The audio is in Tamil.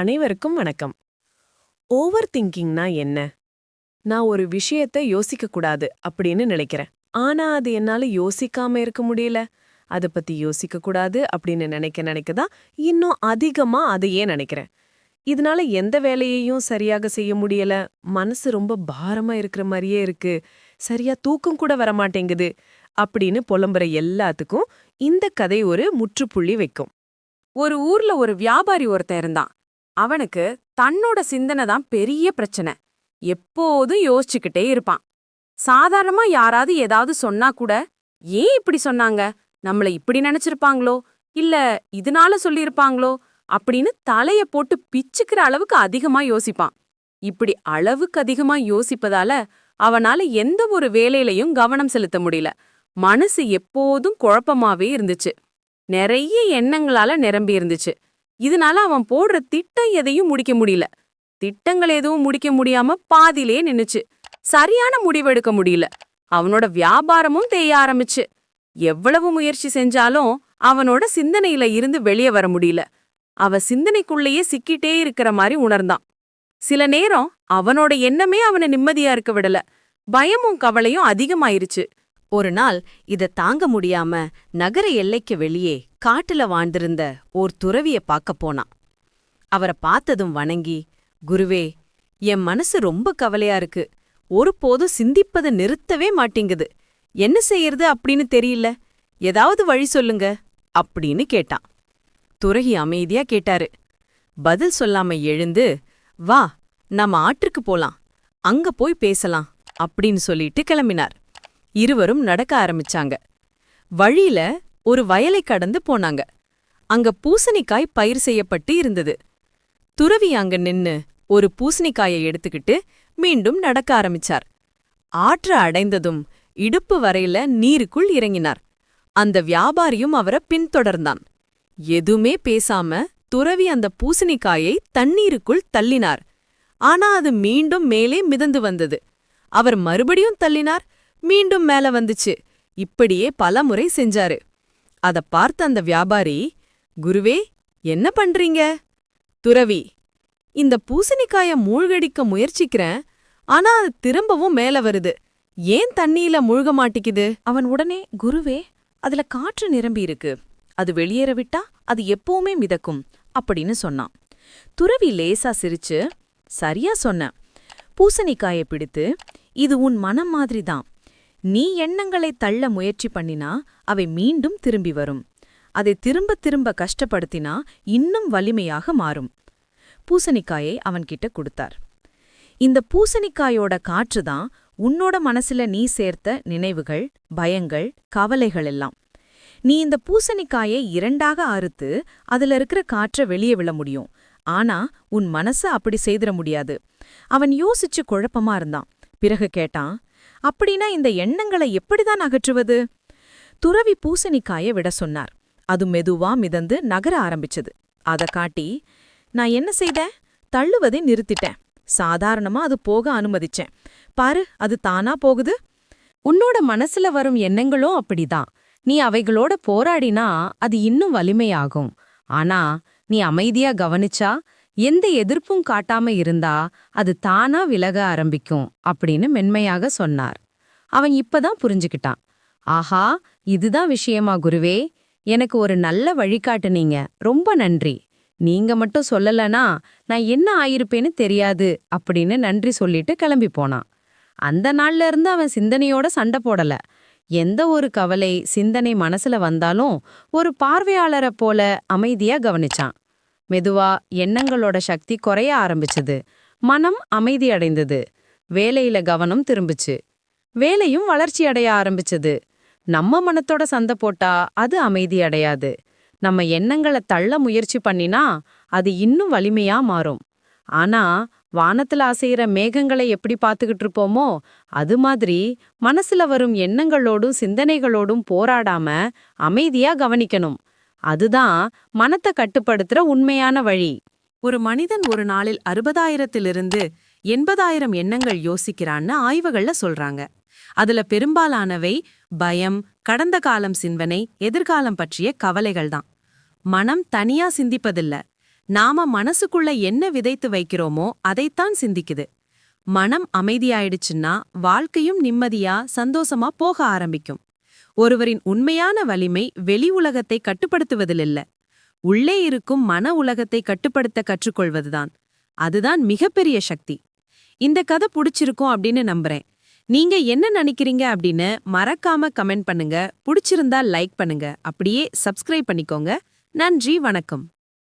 அனைவருக்கும் வணக்கம். ஓவர் திங்கிங்னா என்ன? நான் ஒரு விஷயத்த யோசிக்க கூடாது அப்படின்னு நினைக்கிறேன். ஆனா அது என்னால யோசிக்காம இருக்க முடியல. அத பத்தி யோசிக்க கூடாது அப்படின்னு நினைக்க நினைக்க தான் இன்னும் அதிகமா அதையே நினைக்கிறேன். இதனால எந்த வேலையையும் சரியாக செய்ய முடியல. மனசு ரொம்ப பாரமா இருக்கிற மாதிரியே இருக்கு. சரியா தூக்கம் கூட வரமாட்டேங்குது அப்படின்னு புலம்புற எல்லாத்துக்கும் இந்த கதை ஒரு முற்றுப்புள்ளி வைக்கும். ஒரு ஊர்ல ஒரு வியாபாரி ஒருத்தன் இருந்தான். அவனுக்கு தன்னோட சிந்தனை தான் பெரிய பிரச்சனை. எப்போதும் யோசிச்சுக்கிட்டே இருப்பான். சாதாரணமா யாராவது ஏதாவது சொன்னா கூட ஏன் இப்படி சொன்னாங்க? நம்மள இப்படி நினைச்சிருப்பாங்களோ? இல்ல இதனால சொல்லியிருப்பாங்களோ? அப்படின்னு தலைய போட்டு பிச்சுக்கிற அளவுக்கு அதிகமா யோசிப்பான். இப்படி அளவுக்கு அதிகமா யோசிப்பதால அவனால எந்த ஒரு வேலையிலையும் கவனம் செலுத்த முடியல. மனசு எப்போதும் குழப்பமாவே இருந்துச்சு. நிறைய எண்ணங்களால நிரம்பி இருந்துச்சு. இதனால அவன் போடுற திட்டம் எதையும் முடிக்க முடியல. திட்டங்கள் எதுவும் முடிக்க முடியாம பாதிலே நின்னுச்சு. சரியான முடிவெடுக்க முடியல. அவனோட வியாபாரமும் தேய ஆரம்பிச்சு. எவ்வளவு முயற்சி செஞ்சாலும் அவனோட சிந்தனையில இருந்து வெளியே வர முடியல. அவ சிந்தனைக்குள்ளேயே சிக்கிட்டே இருக்கிற மாதிரி உணர்ந்தான். சில நேரம் அவனோட எண்ணமே அவனை நிம்மதியா இருக்க விடல. பயமும் கவலையும் அதிகமாயிருச்சு. ஒரு நாள் இத தாங்க முடியாம நகர எல்லைக்கு வெளியே காட்டுல வாழ்ந்திருந்த ஓர் துறவிய பார்க்க போனான். அவரை பார்த்ததும் வணங்கி குருவே என் மனசு ரொம்ப கவலையா இருக்கு. ஒருபோதும் சிந்திப்பத நிறுத்தவே மாட்டேங்குது. என்ன செய்யறது அப்படின்னு தெரியல. ஏதாவது வழி சொல்லுங்க அப்படின்னு கேட்டான். துறகி அமைதியா கேட்டாரு. பதில் சொல்லாம எழுந்து வா நாம ஆற்றுக்கு போலாம். அங்க போய் பேசலாம் அப்படின்னு சொல்லிட்டு கிளம்பினார். இருவரும் நடக்க ஆரம்பிச்சாங்க. வழியில ஒரு வயலை கடந்து போனாங்க. அங்க பூசணிக்காய் பயிர் செய்யப்பட்டு இருந்தது. துறவி அங்க நின்னு ஒரு பூசணிக்காயை எடுத்துக்கிட்டு மீண்டும் நடக்க ஆரம்பிச்சார். ஆற்று அடைந்ததும் இடுப்பு வரையில நீருக்குள் இறங்கினார். அந்த வியாபாரியும் அவரை பின்தொடர்ந்தான். எதுமே பேசாம துறவி அந்த பூசணிக்காயை தண்ணீருக்குள் தள்ளினார். ஆனா அது மீண்டும் மேலே மிதந்து வந்தது. அவர் மறுபடியும் தள்ளினார். மீண்டும் மேல வந்துச்சு. இப்படியே பலமுறை செஞ்சாரு. அத பார்த்த அந்த வியாபாரி குருவே என்ன பண்றீங்க? துறவி இந்த பூசணிக்காய மூழ்கடிக்க முயற்சிக்கிறேன் ஆனா அது திரும்பவும் மேல வருது. ஏன் தண்ணியில மூழ்க மாட்டிக்குது? அவன் உடனே குருவே அதுல காற்று நிரம்பி இருக்கு. அது வெளியேற விட்டா அது எப்பவுமே மிதக்கும் அப்படின்னு சொன்னான். துறவி லேசா சிரிச்சு சரியா சொன்ன. பூசணிக்காயை பிடித்து இது உன் மனம் மாதிரி தான் நீ எண்ணங்களை தள்ள முயற்சி பண்ணினா அவை மீண்டும் திரும்பி வரும். அதை திரும்ப திரும்ப கஷ்டப்படுத்தினா இன்னும் வலிமையாக மாறும். பூசணிக்காயை அவன்கிட்ட கொடுத்தார். இந்த பூசணிக்காயோட காற்று தான் உன்னோட மனசுல நீ சேர்த்த நினைவுகள் பயங்கள் கவலைகள் எல்லாம். நீ இந்த பூசணிக்காயை இரண்டாக அறுத்து அதுல இருக்கிற காற்ற வெளியே விழ முடியும். ஆனா உன் மனச அப்படி செய்திட முடியாது. அவன் யோசிச்சு குழப்பமா இருந்தான். பிறகு கேட்டான் அப்படின்னா இந்த எண்ணங்களை எப்படிதான் அகற்றுவது? துறவி பூசணிக்காய விட சொன்னார். அது மெதுவா மிதந்து நகர ஆரம்பிச்சது. அத காட்டி நான் என்ன செய்தேன்? தள்ளுவதை நிறுத்திட்டேன். சாதாரணமா அது போக அனுமதிச்சேன். பாரு அது தானா போகுது? உன்னோட மனசுல வரும் எண்ணங்களும் அப்படிதான். நீ அவைகளோட போராடினா அது இன்னும் வலிமையாகும். ஆனா நீ அமைதியா கவனிச்சா எந்த எதிர்ப்பும் காட்டாம இருந்தா அது தானா விலக ஆரம்பிக்கும் அப்படின்னு மென்மையாக சொன்னார். அவன் இப்பதான் புரிஞ்சுக்கிட்டான். ஆஹா இதுதான் விஷயமா குருவே. எனக்கு ஒரு நல்ல வழிகாட்டுனீங்க. ரொம்ப நன்றி. நீங்க மட்டும் சொல்லலனா நான் என்ன ஆயிருப்பேன்னு தெரியாது அப்படின்னு நன்றி சொல்லிட்டு கிளம்பி போனான். அந்த நாள்ல இருந்து அவன் சிந்தனையோட சண்டை போடல. எந்த ஒரு கவலை சிந்தனை மனசுல வந்தாலும் ஒரு பார்வையாளரை போல அமைதியா கவனிச்சான். மெதுவா எண்ணங்களோட சக்தி குறைய ஆரம்பிச்சது. மனம் அமைதி அடைந்தது. வேலையில கவனம் திரும்புச்சு. வேலையும் வளர்ச்சி அடைய ஆரம்பிச்சது. நம்ம மனத்தோட சந்தை போட்டா அது அமைதி அடையாது. நம்ம எண்ணங்களை தள்ள முயற்சி பண்ணினா அது இன்னும் வலிமையா மாறும். ஆனா வானத்துல அசைகிற மேகங்களை எப்படி பார்த்துக்கிட்டு இருப்போமோ அது மாதிரி மனசுல வரும் எண்ணங்களோடும் சிந்தனைகளோடும் போராடாம அமைதியா கவனிக்கணும். அதுதான் மனத்தை கட்டுப்படுத்துற உண்மையான வழி. ஒரு மனிதன் ஒரு நாளில் அறுபதாயிரத்திலிருந்து எண்பதாயிரம் எண்ணங்கள் யோசிக்கிறான்னு ஆய்வுகள்ல சொல்றாங்க. அதுல பெரும்பாலானவை பயம் கடந்த காலம் சிந்தனை எதிர்காலம் பற்றிய கவலைகள் தான். மனம் தனியா சிந்திப்பதில்ல. நாம மனசுக்குள்ள என்ன விதைத்து வைக்கிறோமோ அதைத்தான் சிந்திக்குது. மனம் அமைதியாயிடுச்சுன்னா வாழ்க்கையும் நிம்மதியா சந்தோஷமா போக ஆரம்பிக்கும். ஒருவரின் உண்மையான வலிமை வெளி உலகத்தை கட்டுப்படுத்துவதிலில்ல. உள்ளே இருக்கும் மன உலகத்தை கட்டுப்படுத்த கற்றுக்கொள்வதுதான். அதுதான் மிகப்பெரிய சக்தி. இந்த கதை புடிச்சிருக்கும் அப்படின்னு நம்புறேன். நீங்க என்ன நினைக்கிறீங்க அப்படின்னு மறக்காம கமெண்ட் பண்ணுங்க. புடிச்சிருந்தா லைக் பண்ணுங்க. அப்படியே சப்ஸ்கிரைப் பண்ணிக்கோங்க. நன்றி வணக்கம்.